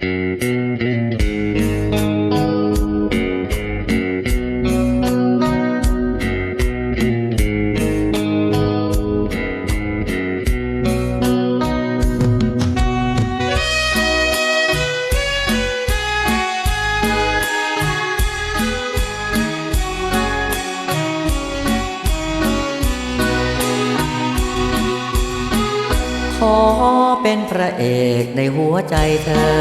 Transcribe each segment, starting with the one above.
Mm-hmm. ขอเป็นพระเอกในหัวใจเธอ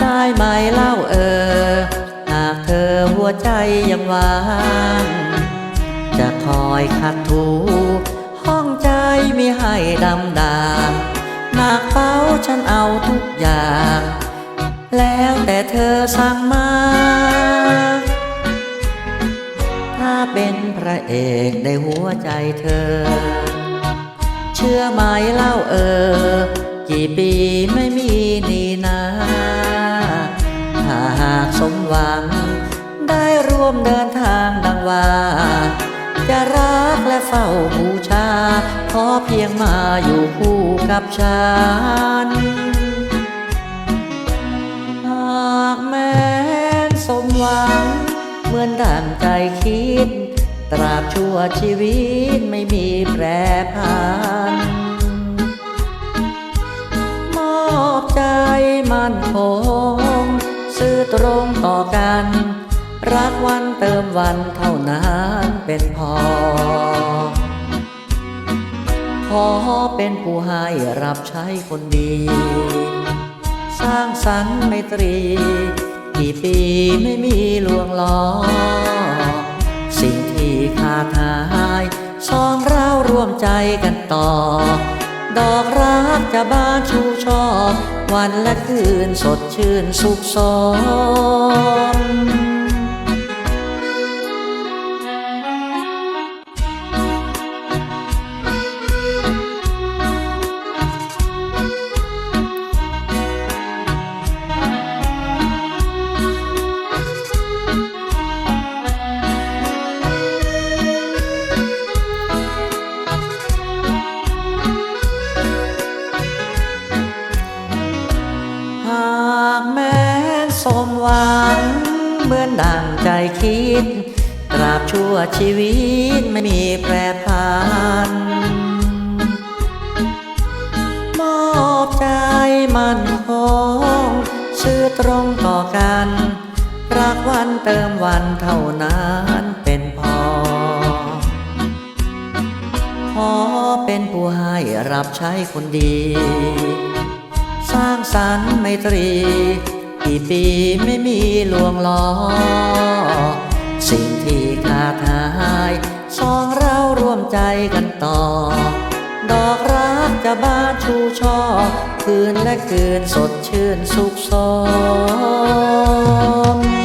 ได้ไหมเล่าเออ หากเธอหัวใจยังว่างจะคอยขัดถู ห้องใจมีให้ดำดามหนักเป้าฉันเอาทุกอย่าง แล้วแต่เธอสั่งมา ถ้าเป็นพระเอกในหัวใจเธอ เชื่อไหมเล่าเออ กี่ปีไม่มีนี่นาถ้าหากสมหวัง ได้ร่วมเดินทางดังว่า จะรักและเฝ้าบูชา ขอเพียงมาอยู่คู่กับฉันหากแม้นสมหวัง เหมือนดังใจคิด ตราบชั่วชีวิตไม่มีแปรผัน กัน รักวันเติมวันเท่านั้นเป็นพอ ขอเป็นผู้ให้รับใช้คนดี สร้างสรรค์ไมตรี กี่ปีไม่มีลวงล้อ สิ่งที่ขาดหายสองเราร่วมใจกันต่อ ดอกรักจะบานชูช่อวันและคืนสดชื่นสุขสม มหวัง เหมือนดังใจคิด ตราบชั่วชีวิตไม่มีแปรผัน มอบใจมันคงชื่อตรงต่อกัน รักวันเติมวันเท่านั้นเป็นพอ ขอเป็นผู้ให้รับใช้คนดี สร้างสรรค์ไมตรี กี่ปีไม่มีลวงล้อ สิ่งที่ขาดหายสองเราร่วมใจกันต่อ ดอกรักจะบานชูช่อ คืนและคืนสดชื่นสุขสม